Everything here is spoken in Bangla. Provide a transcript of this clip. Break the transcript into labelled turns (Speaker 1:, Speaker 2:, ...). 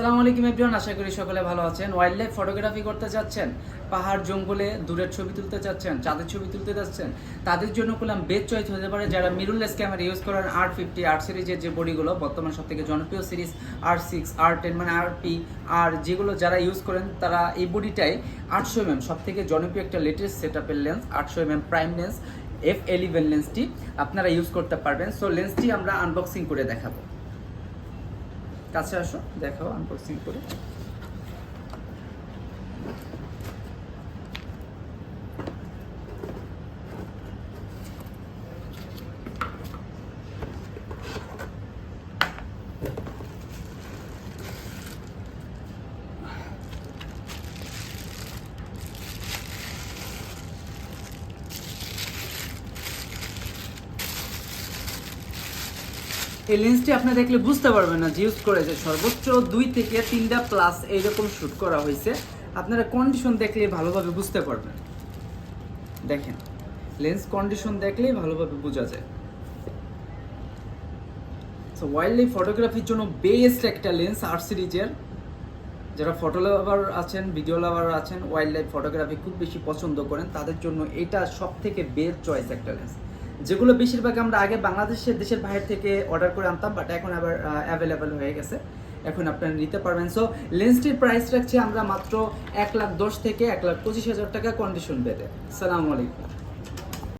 Speaker 1: আসসালামু আলাইকুম এভরিওয়ান, আশা করি সকলে ভালো আছেন। ওয়াইল্ড লাইফ ফটোগ্রাফি করতে চাচ্ছেন, পাহাড়, জঙ্গলে দূরের ছবি তুলতে চাচ্ছেন, চাঁদের ছবি তুলতে চাচ্ছেন, তাদের জন্য করলাম বেস্ট চয়েস হতে পারে যারা মিরুলেস ক্যামেরা ইউজ করেন আর ফিফটি আর সিরিজের যে বডিগুলো বর্তমান সব থেকে জনপ্রিয় series R six R ten মানে আর পি আর যেগুলো যারা ইউজ করেন, তারা এই বডিটাই আটশো এম সব থেকে জনপ্রিয় একটা লেটেস্ট সেট আপের লেন্স আটশো M prime lens F eleven লেন্সটি আপনারা ইউজ করতে পারবেন। সো লেন্সটি আমরা আনবক্সিং করে দেখাবো। কাছে আসো দেখাও আনবক্সিং করে। এই লেন্সটি আপনি দেখলে বুঝতে পারবেন না যে ইউজ করেছে সর্বোচ্চ দুই থেকে তিনটা প্লাস এইরকম শ্যুট করা হয়েছে। আপনারা কন্ডিশন দেখলে ভালোভাবে বুঝতে পারবেন। দেখেন লেন্স কন্ডিশন দেখলেই ভালোভাবে বোঝা যায়। সো ওয়াইল্ড লাইফ ফটোগ্রাফির জন্য বেস্ট একটা লেন্স আর সিরিজের যারা ফটো লাভার আছেন ভিডিও লাভার আছেন ওয়াইল্ড লাইফ ফটোগ্রাফি খুব বেশি পছন্দ করেন, তাদের জন্য এটা সব থেকে বেস্ট চয়েস একটা লেন্স যেগুলো বেশিরভাগ আমরা আগে বাংলাদেশের দেশের বাইরে থেকে অর্ডার করে আনতাম বাট এখন আবার অ্যাভেলেবেল হয়ে গেছে। এখন আপনারা নিতে পারবেন। সো লেন্সটির প্রাইস রাখছি আমরা মাত্র এক লাখ দশ থেকে এক লাখ পঁচিশ হাজার টাকা কন্ডিশন পেতে সালামু আলাইকুম।